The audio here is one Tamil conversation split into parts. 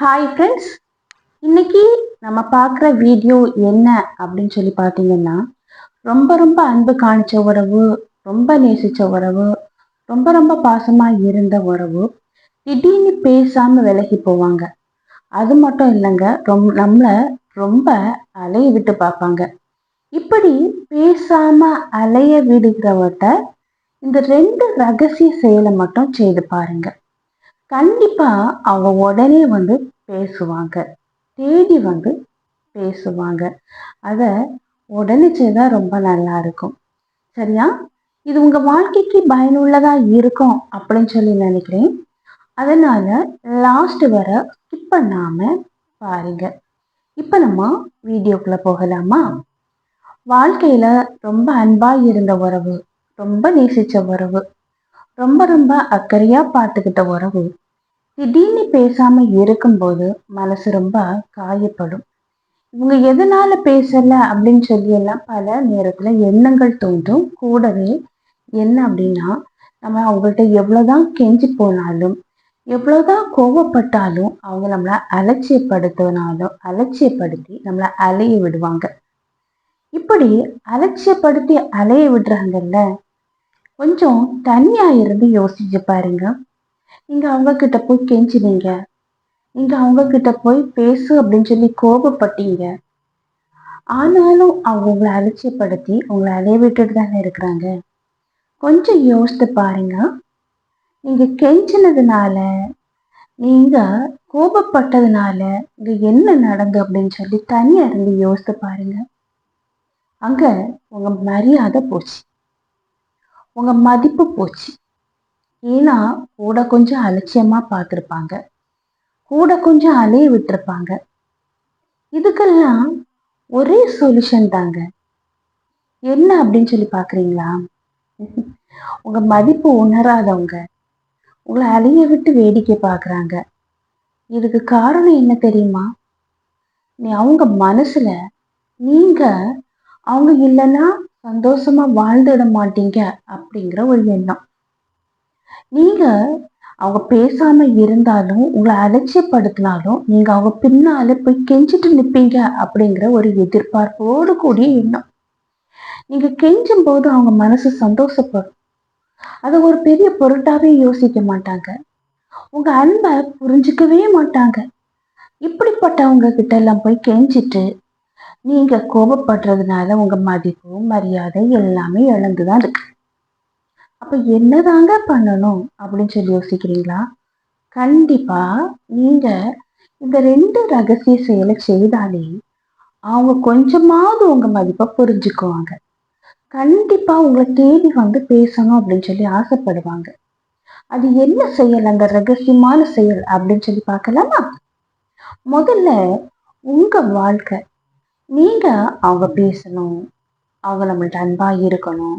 ஹாய் ஃப்ரெண்ட்ஸ் இன்னைக்கு நம்ம பார்க்குற வீடியோ என்ன அப்படின்னு சொல்லி பார்த்தீங்கன்னா ரொம்ப ரொம்ப அன்பு காணிச்ச உறவு ரொம்ப நேசித்த உறவு ரொம்ப ரொம்ப பாசமாக இருந்த உறவு திடீர்னு பேசாமல் விலகி போவாங்க. அது மட்டும் இல்லைங்க ரொம் நம்மளை ரொம்ப அலைய விட்டு பார்ப்பாங்க. இப்படி பேசாமல் அலைய விடுகிறவர்கிட்ட இந்த ரெண்டு ரகசிய செயலை மட்டும் செய்து பாருங்கள் கண்டிப்பாக அவங்க உடனே வந்து பேசுவாங்க. தேடி வந்து பேசுவாங்க. அதை உடனே செய்தால் ரொம்ப நல்லா இருக்கும். சரியா? இது உங்கள் வாழ்க்கைக்கு பயனுள்ளதாக இருக்கும் அப்படின்னு சொல்லி நினைக்கிறேன். அதனால் லாஸ்ட் வர ஸ்கிப் பண்ணாம பாருங்க. இப்போ நம்ம வீடியோக்குள்ளே போகலாமா? வாழ்க்கையில் ரொம்ப அன்பாக இருந்த உறவு ரொம்ப நேசித்த உறவு ரொம்ப ரொம்ப அக்கறையாக பார்த்துக்கிட்ட உறவு திடீர்னு பேசாம இருக்கும்போது மனசு ரொம்ப காயப்படும். இவங்க எதனால பேசல அப்படின்னு சொல்லி எல்லாம் பல நேரத்துல எண்ணங்கள் தோன்றும். கூடவே என்ன அப்படின்னா நம்ம அவங்கள்ட்ட எவ்வளவுதான் கெஞ்சி போனாலும் எவ்வளவுதான் கோவப்பட்டாலும் அவங்க நம்மளை அலட்சியப்படுத்தினாலும் அலட்சியப்படுத்தி நம்மளை அலைய விடுவாங்க. இப்படி அலட்சியப்படுத்தி அலைய விடுறாங்கல்ல கொஞ்சம் தனியா இருந்து யோசிச்சு பாருங்க. நீங்க அவங்க கிட்ட போய் கெஞ்சினீங்க. நீங்க அவங்க கிட்ட போய் பேசு அப்படின்னு சொல்லி கோபப்பட்டீங்க. ஆனாலும் அவங்க உங்களை அலட்சியப்படுத்தி உங்களை அலைய விட்டுட்டு தானே இருக்கிறாங்க. கொஞ்சம் யோசித்து பாருங்க. நீங்க கெஞ்சினதுனால நீங்க கோபப்பட்டதுனால இங்க என்ன நடந்து அப்படின்னு சொல்லி தனியா இருந்து யோசித்து பாருங்க. அங்க உங்க மரியாதை போச்சு. உங்க மதிப்பு போச்சு. ஏன்னா கூட கொஞ்சம் அலட்சியமா பார்த்துருப்பாங்க. கூட கொஞ்சம் அலைய விட்டுருப்பாங்க. இதுக்கெல்லாம் ஒரே சொல்யூஷன் தாங்க. என்ன அப்படின்னு சொல்லி பாக்குறீங்களா உங்க மதிப்பு உணராதவங்க. உங்களை அலைய விட்டு வேடிக்கை பார்க்குறாங்க. இதுக்கு காரணம் என்ன தெரியுமா? நீ அவங்க மனசுல நீங்க அவங்க இல்லைன்னா சந்தோஷமா வாழ்ந்துட மாட்டீங்க அப்படிங்கிற ஒரு எண்ணம். நீங்க அவங்க பேசாம இருந்தாலும் உங்களை அலட்சியப்படுத்தினாலும் நீங்க அவங்க பின்னால போய் கெஞ்சிட்டு நிப்பீங்க அப்படிங்கிற ஒரு எதிர்பார்ப்போடு கூடிய எண்ணம். நீங்க கெஞ்சும் போது அவங்க மனசு சந்தோஷப்படும். அதை ஒரு பெரிய பொருட்டாவே யோசிக்க மாட்டாங்க. உங்க அன்பை புரிஞ்சுக்கவே மாட்டாங்க. இப்படிப்பட்டவங்க கிட்ட எல்லாம் போய் கெஞ்சிட்டு நீங்க கோபப்படுறதுனால உங்க மதிப்பு மரியாதை எல்லாமே இழந்துதான் இருக்கு. அப்ப என்னதாங்க பண்ணணும் அப்படின்னு சொல்லி யோசிக்கிறீங்களா? கண்டிப்பா நீங்க இந்த ரெண்டு ரகசிய செயலை செய்தாலே அவங்க கொஞ்சமாவது உங்க மதிப்பை புரிஞ்சுக்குவாங்க. கண்டிப்பா உங்களை தேடி வந்து பேசணும் அப்படின்னு சொல்லி ஆசைப்படுவாங்க. அது என்ன செயல்? அந்த ரகசியமான செயல் அப்படின்னு சொல்லி பார்க்கலாமா? முதல்ல உங்க வாழ்க்கை. நீங்க அவங்க பேசணும் அவங்க நம்மள்ட்ட அன்பா இருக்கணும்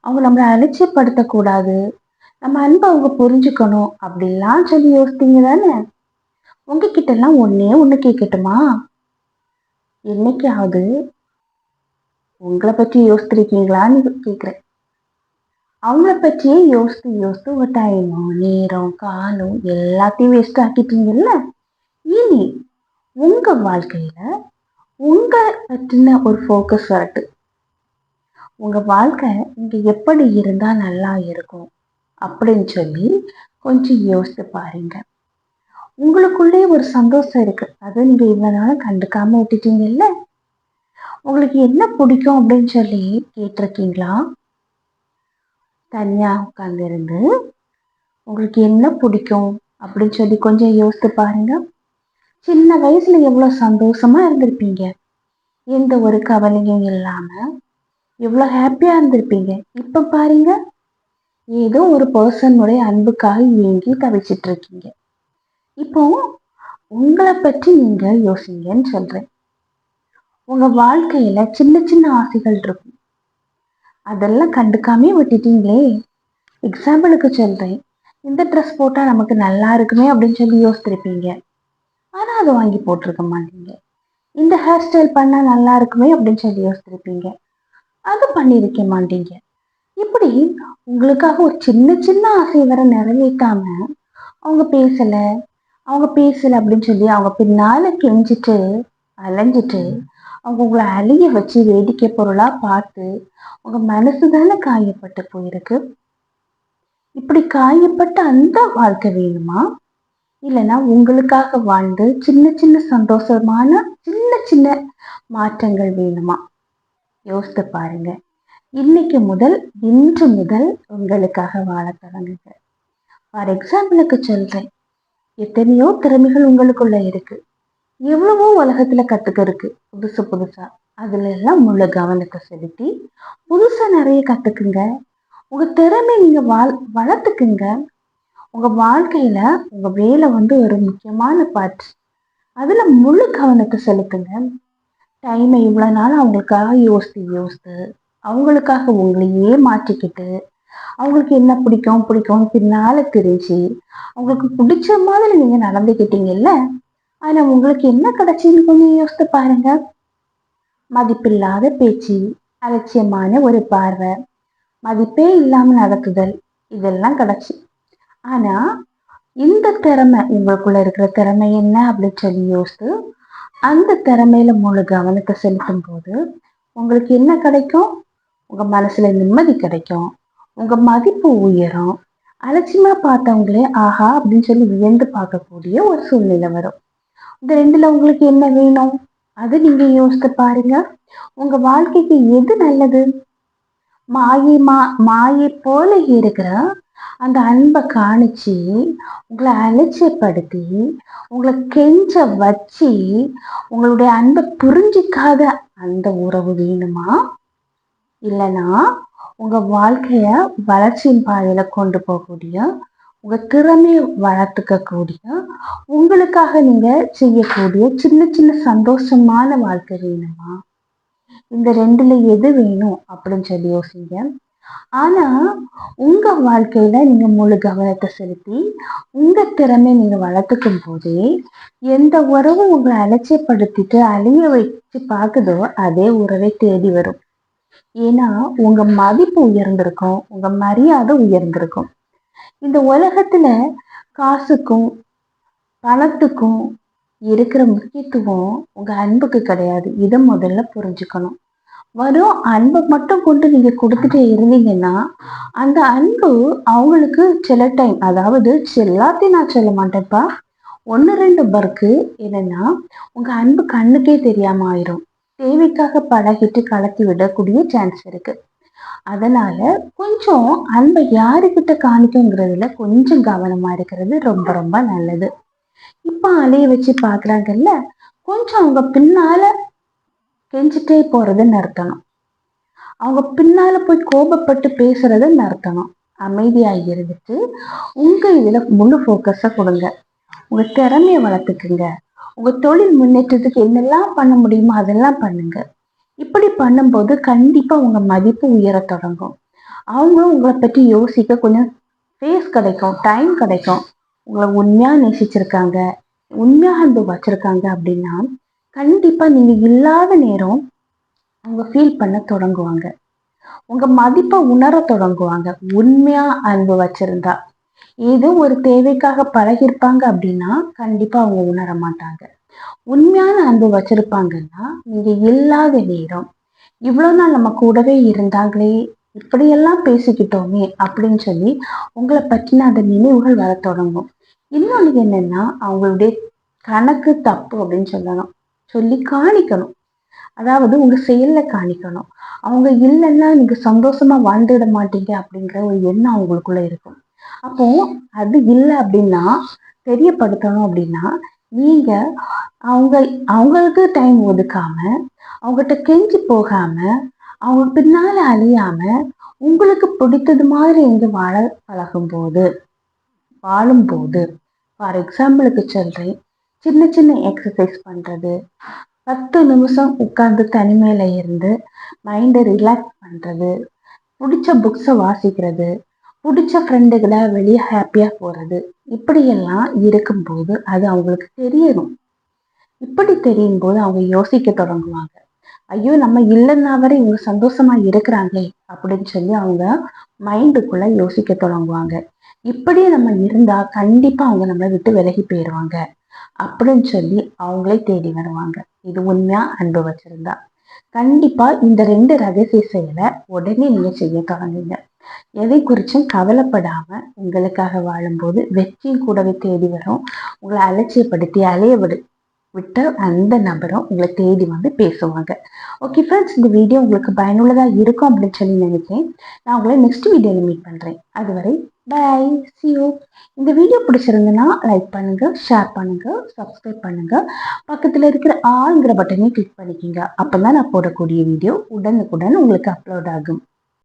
அவங்க நம்மளை அலட்சியப்படுத்தக்கூடாது. நம்ம அன்பை அவங்க புரிஞ்சுக்கணும் அப்படிலாம் சொல்லி யோசித்தீங்க தானே? உங்ககிட்ட எல்லாம் ஒன்னே ஒன்று கேட்கட்டுமா? என்னைக்காவது உங்களை பற்றி யோசித்திருக்கீங்களான்னு கேட்குறேன். அவங்கள பற்றியே யோசித்து யோசித்து ஒரு டைமும் நேரம் காலம் எல்லாத்தையும் வேஸ்ட் ஆக்கிட்டீங்கல்ல? இனி உங்கள் வாழ்க்கையில் உங்களை பற்றின ஒரு ஃபோக்கஸ் வரட்டு உங்கள் வாழ்க்கை இங்கே எப்படி இருந்தால் நல்லா இருக்கும் அப்படின்னு சொல்லி கொஞ்சம் யோசித்து பாருங்க. உங்களுக்குள்ளே ஒரு சந்தோஷம் இருக்குது அதை நீங்கள் இவ்வளோ நாளும் கண்டுக்காமல் விட்டுட்டீங்கல்ல? உங்களுக்கு என்ன பிடிக்கும் அப்படின்னு சொல்லி கேட்டிருக்கீங்களா? தனியாக உட்காந்துருந்து உங்களுக்கு என்ன பிடிக்கும் அப்படின்னு சொல்லி கொஞ்சம் யோசித்து பாருங்க. சின்ன வயசுல எவ்வளோ சந்தோஷமா இருந்திருப்பீங்க? எந்த ஒரு கவலையும் இல்லாமல் எவ்வளோ ஹாப்பியாக இருந்திருப்பீங்க. இப்போ பாருங்க. ஏதோ ஒரு பர்சனுடைய அன்புக்காக ஏங்கி தவிச்சிட்டு இருக்கீங்க. இப்போ உங்களை பற்றி நீங்கள் யோசிங்கன்னு சொல்கிறேன் உங்கள் வாழ்க்கையில் சின்ன சின்ன ஆசைகள் இருக்கும். அதெல்லாம் கண்டுக்காமே விட்டுட்டீங்களே. எக்ஸாம்பிளுக்கு சொல்கிறேன் இந்த ட்ரெஸ் போட்டால் நமக்கு நல்லா இருக்குமே அப்படின்னு சொல்லி யோசித்திருப்பீங்க. ஆனால் அதை வாங்கி போட்டிருக்க மாட்டீங்க. இந்த ஹேர் ஸ்டைல் பண்ணால் நல்லா இருக்குமே அப்படின்னு சொல்லி யோசித்திருப்பீங்க. அது பண்ணியிருக்க மாட்டீங்க. இப்படி உங்களுக்காக ஒரு சின்ன சின்ன ஆசை வர நிறைவேற்றாம அவங்க பேசல அவங்க பேசல அப்படின்னு சொல்லி அவங்க பின்னால கெஞ்சிட்டு அலைஞ்சிட்டு அவங்க உங்களை அழிய வச்சு வேடிக்கை பொருளா பார்த்து உங்க மனசு தானே காயப்பட்டு போயிருக்கு? இப்படி காயப்பட்ட அந்த வாழ்க்கை வேணுமா? இல்லைன்னா உங்களுக்காக வாழ்ந்து சின்ன சின்ன சந்தோஷமான சின்ன சின்ன மாற்றங்கள் வேணுமா? யோசித்து பாருங்க. இன்னைக்கு முதல் இன்று முதல் உங்களுக்காக வாழ தொடங்குங்க ஃபார் எக்ஸாம்பிளுக்கு சொல்றேன். எத்தனையோ திறமைகள் உங்களுக்குள்ள இருக்கு. எவ்வளவோ உலகத்துல கத்துக்க இருக்கு புதுசு புதுசா. அதுல எல்லாம் முழு கவனத்தை செலுத்தி புதுசா நிறைய கத்துக்குங்க. உங்க திறமை நீங்க வாழ் வளர்த்துக்குங்க. உங்க வாழ்க்கையில உங்க வேலை வந்து ஒரு முக்கியமான பார்ட் அதுல முழு கவனத்தை செலுத்துங்க. டைமை இவ்வளவு நாள் அவங்களுக்காக யோசித்து யோசித்து அவங்களுக்காக உங்களையே மாற்றிக்கிட்டு அவங்களுக்கு என்ன பிடிக்கும் பிடிக்கும் பின்னால தெரிஞ்சு அவங்களுக்கு பிடிச்ச மாதிரி நீங்க நடந்துக்கிட்டீங்கல்ல? ஆனா உங்களுக்கு என்ன கிடைச்சின்னு கொஞ்சம் யோசித்து பாருங்க. மதிப்பில்லாத பேச்சு அலட்சியமான ஒரு பார்வை மதிப்பே இல்லாம நடத்துதல் இதெல்லாம் கிடச்சி. ஆனா இந்த திறமை உங்களுக்குள்ள இருக்கிற திறமை என்ன அப்படின்னு சொல்லி யோசித்து அந்த திறமையில முழு கவனத்தை செலுத்தும் போது உங்களுக்கு என்ன கிடைக்கும்? உங்க மனசுல நிம்மதி கிடைக்கும். உங்க மதிப்பு உயரும். அலட்சியமா பார்த்தவங்களே ஆஹா! அப்படின்னு சொல்லி வியந்து பார்க்கக்கூடிய ஒரு சூழ்நிலை வரும். இந்த ரெண்டுல உங்களுக்கு என்ன வேணும்? அது நீங்க யோசித்து பாருங்க. உங்க வாழ்க்கைக்கு எது நல்லது? மாயை மா மாயை போல இருக்கிற அந்த அன்பை காணிச்சு உங்களை அலட்சியப்படுத்தி உங்களை கெஞ்ச வச்சு உங்களுடைய அன்பை புரிஞ்சிக்காத அந்த உறவு வேணுமா? இல்லைன்னா உங்க வாழ்க்கைய வளர்ச்சியின் பாதையில கொண்டு போகக்கூடிய உங்க திறமையை வளர்த்துக்கக்கூடிய உங்களுக்காக நீங்க செய்யக்கூடிய சின்ன சின்ன சந்தோஷமான வாழ்க்கை வேணுமா? இந்த ரெண்டுல எது வேணும் அப்படின்னு சொல்லி யோசிங்க. ஆனா உங்க வாழ்க்கையில நீங்க முழு கவனத்தை செலுத்தி உங்க திறமை நீங்க வளர்த்துக்கும் போதே எந்த உறவும் உங்களை அலட்சியப்படுத்திட்டு அழிய வச்சு பாக்குதோ அதே உறவை தேடி வரும். ஏன்னா உங்க மதிப்பு உயர்ந்திருக்கும் உங்க மரியாதை உயர்ந்திருக்கும். இந்த உலகத்துல காசுக்கும் பணத்துக்கும் இருக்கிற முக்கியத்துவம் உங்க அன்புக்கு கிடையாது. இதை முதல்ல புரிஞ்சுக்கணும். வரும் அன்பை மட்டும் கொண்டு நீங்க கொடுத்துட்டே இருந்தீங்கன்னா அந்த அன்பு அவங்களுக்கு சில டைம் அதாவது எல்லாத்தையும் நான் சொல்ல மாட்டேன்ப்பா ஒன்று ரெண்டு பர்க்கு என்னன்னா உங்க அன்பு கண்ணுக்கே தெரியாம ஆயிரும். தேவைக்காக பழகிட்டு கலத்தி விடக்கூடிய சான்ஸ் இருக்கு. அதனால கொஞ்சம் அன்பை யாருக்கிட்ட காணிக்கங்கிறதுல கொஞ்சம் கவனமா இருக்கிறது ரொம்ப ரொம்ப நல்லது. இப்போ அலைய வச்சு பாக்குறாங்கல்ல கொஞ்சம் அவங்க பின்னால கெஞ்சிட்டே போறதை நிறுத்தணும். அவங்க பின்னால போய் கோபப்பட்டு பேசுறத நிறுத்தணும். அமைதியா இருந்துட்டு உங்க இதுல முழு போக்கஸ கொடுங்க. உங்க திறமைய வளர்த்துக்குங்க. உங்க தொழில் முன்னேற்றத்துக்கு என்னெல்லாம் பண்ண முடியுமோ அதெல்லாம் பண்ணுங்க. இப்படி பண்ணும்போது கண்டிப்பா உங்க மதிப்பு உயர தொடங்கும். அவங்களும் உங்களை பற்றி யோசிக்க கொஞ்சம் ஃபேஸ் கிடைக்கும் டைம் கிடைக்கும். உங்களை உண்மையாக நேசிச்சிருக்காங்க உண்மையாக அன்பு வச்சிருக்காங்க அப்படின்னா கண்டிப்பாக நீங்கள் இல்லாத நேரம் அவங்க ஃபீல் பண்ண தொடங்குவாங்க. உங்கள் மதிப்பை உணர தொடங்குவாங்க. உண்மையாக அன்பு வச்சுருந்தா. ஏதோ ஒரு தேவைக்காக பழகிருப்பாங்க அப்படின்னா கண்டிப்பாக அவங்க உணர மாட்டாங்க. உண்மையான அன்பு வச்சுருப்பாங்கன்னா நீங்கள் இல்லாத நேரம் இவ்வளோ நாள் நம்ம கூடவே இருந்தாங்களே இப்படியெல்லாம் பேசிக்கிட்டோமே அப்படின்னு சொல்லி உங்களை பற்றின அந்த நினைவுகள் வர தொடங்கும். இன்னொன்று என்னென்னா அவங்களுடைய கணக்கு தப்பு அப்படின்னு சொல்லணும் சொல்லி காணிக்கணும். அதாவது உங்க செயல்ல காணிக்கணும். அவங்க இல்லைன்னா நீங்க சந்தோஷமா வாழ்ந்துட மாட்டீங்க அப்படிங்கிற ஒரு எண்ணம் அவங்களுக்குள்ள இருக்கும். அப்போ அது இல்லை அப்படின்னா தெரியப்படுத்தணும் அப்படின்னா நீங்க அவங்க அவங்களுக்கு டைம் ஒதுக்காம அவங்ககிட்ட கெஞ்சி போகாம அவங்க பின்னால அழியாம உங்களுக்கு பிடித்தது மாதிரி இங்க வாழ பழகும் போது வாழும்போது ஃபார் எக்ஸாம்பிளுக்கு சொல்றேன். சின்ன சின்ன எக்ஸசைஸ் பண்றது. பத்து நிமிஷம் உட்கார்ந்து தனிமையில இருந்து மைண்டை ரிலாக்ஸ் பண்றது. பிடிச்ச புக்ஸை வாசிக்கிறது. பிடிச்ச ஃப்ரெண்டுகளை வெளியே ஹாப்பியாக போகிறது இப்படியெல்லாம் இருக்கும்போது அது அவங்களுக்கு தெரியணும். இப்படி தெரியும் போது அவங்க யோசிக்க தொடங்குவாங்க. ஐயோ நம்ம இல்லைன்னா இவங்க சந்தோஷமா இருக்கிறாங்களே அப்படின்னு சொல்லி அவங்க மைண்டுக்குள்ள யோசிக்க தொடங்குவாங்க. இப்படியே நம்ம இருந்தா கண்டிப்பா அவங்க நம்மளை விட்டு விலகி போயிடுவாங்க அப்படின்னு சொல்லி அவங்களே தேடி வருவாங்க. இது உண்மையா? அன்பு வச்சிருந்தா. கண்டிப்பா இந்த ரெண்டு ரகசிய செயலை உடனே நீங்க செய்ய தொடங்குங்க. எதை குறிச்சும் கவலைப்படாம உங்களுக்காக வாழும்போது வெற்றியும் கூடவே தேடி வரும். உங்களை அலட்சியப்படுத்தி அலைய விடு விட்ட அந்த நபரும் உங்களை தேடி வந்து பேசுவாங்க. ஓகே ஃப்ரெண்ட்ஸ் இந்த வீடியோ உங்களுக்கு பயனுள்ளதாக இருக்கும் அப்படின்னு சொல்லி நினைக்கிறேன். நான் உங்களை நெக்ஸ்ட் வீடியோவில் மீட் பண்ணுறேன் அதுவரை பை சியூ இந்த வீடியோ பிடிச்சிருந்ததுன்னா லைக் பண்ணுங்க ஷேர் பண்ணுங்கள் சப்ஸ்கிரைப் பண்ணுங்க. பக்கத்தில் இருக்கிற ஆளுங்கிற பட்டனையும் கிளிக் பண்ணிக்கோங்க. அப்போ தான் நான் போடக்கூடிய வீடியோ உடனுக்குடன் உங்களுக்கு அப்லோட் ஆகும்.